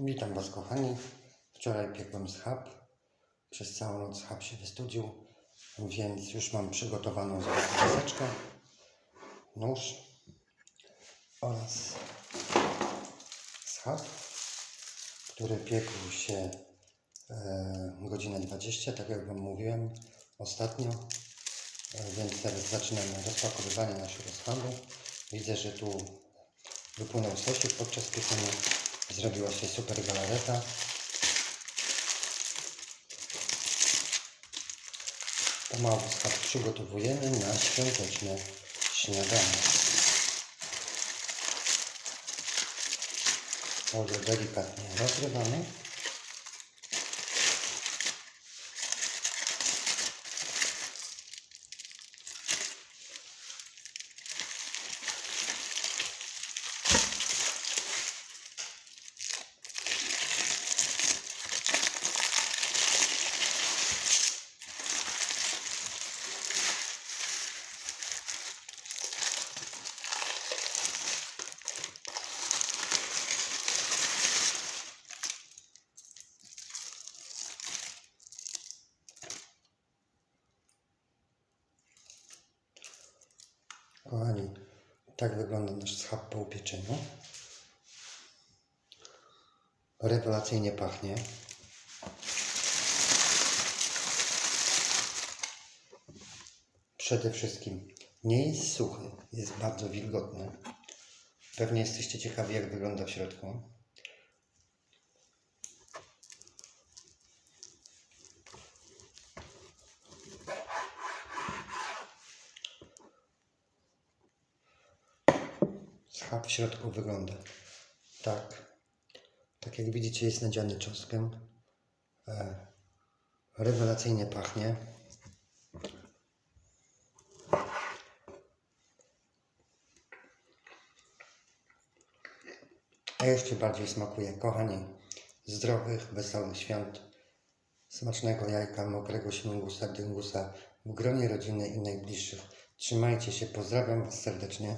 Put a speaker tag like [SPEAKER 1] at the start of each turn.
[SPEAKER 1] Witam Was kochani. Wczoraj piekłem schab. Przez całą noc schab się wystudził, więc już mam przygotowaną deseczkę, nóż oraz schab, który piekł się e, godzinę 20, tak jak Wam mówiłem ostatnio. E, więc teraz zaczynamy rozpakowywanie naszego schabu. Widzę, że tu wypłynął sosik podczas pieczenia. Zrobiła się super galareta. Pomału przygotowujemy na świąteczne śniadanie. Olej delikatnie rozrywamy. Kochani, tak wygląda nasz schab po upieczeniu. Rewelacyjnie pachnie. Przede wszystkim nie jest suchy, jest bardzo wilgotny. Pewnie jesteście ciekawi, jak wygląda w środku. Schab w środku wygląda tak. Tak jak widzicie jest nadziany czosnkiem. E, rewelacyjnie pachnie. A jeszcze bardziej smakuje. Kochani, zdrowych, wesołych świąt. Smacznego jajka, mokrego śmigusa, dyngusa w gronie rodziny i najbliższych. Trzymajcie się, pozdrawiam Was serdecznie.